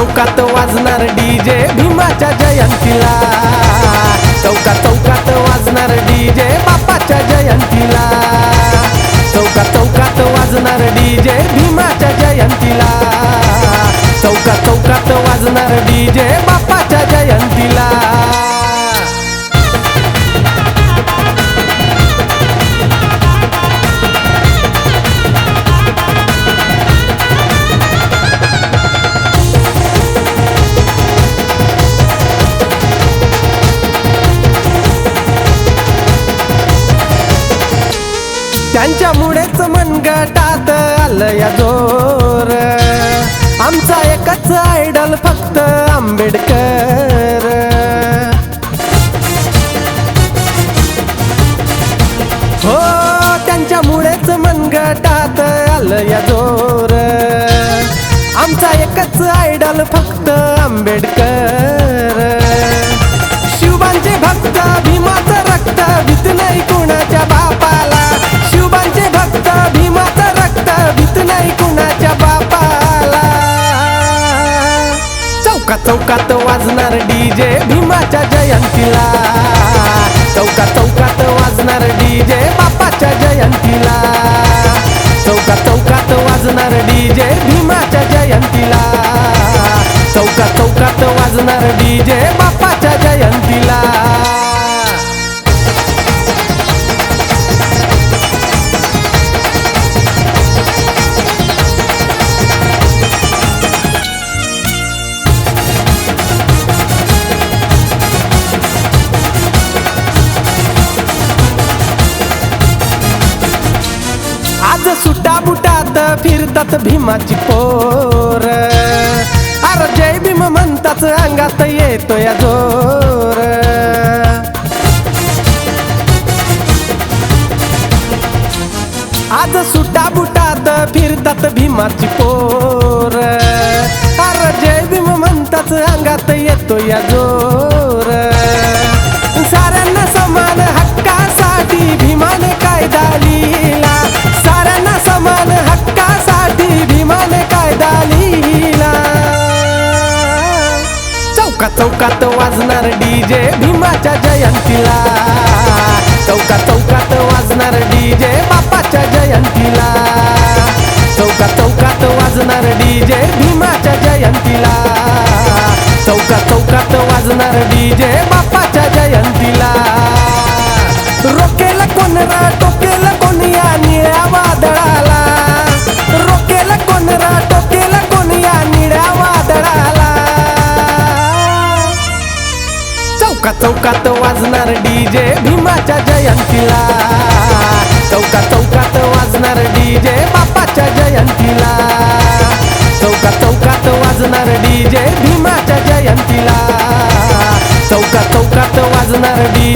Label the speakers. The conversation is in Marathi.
Speaker 1: चौकात वाजणार डीजे भीमाच्या जयंतीला. चौकात चौकात वाजणार डीजे बापाच्या जयंतीला. त्यांच्यामुळेच मनगटात आलं या जोर. आमचा एकच आयडल फक्त आंबेडकर. हो त्यांच्यामुळेच मनगटात आलं या जोर. आमचा एकच आयडल फक्त आंबेडकर. शिवबांचे भक्त वाजणार डीजे भीमाच्या जयंतीला. म्हणतात भीमाची पोर. अर जय भीम म्हणतात अंगात येतो या जोर. आज सुटा बुटात फिरतात भीमाची पोर. अर जय भीम म्हणतात अंगात येतो या जोर. चौकात वाजणार डीजे भीमाच्या जयंतीला. चौका चौकात वाजणार डीजे बापाच्या जयंतीला. चौका चौकात वाजणार डीजे भीमाच्या जयंतीला. चौका चौकात वाजणार डीजे बापाच्या जयंतीला. रोकेल कोण रा टोकेल कोण या निळ्या वादळाला. रोकेल कोण रा टोकेल चौकात वाजणार डीजे भीमाच्या जयंतीला. चौका चौकात वाजणार डीजे बापाच्या जयंतीला. चौका चौकात वाजणार डीजे भीमाच्या जयंतीला. चौका चौकात वाजणार डी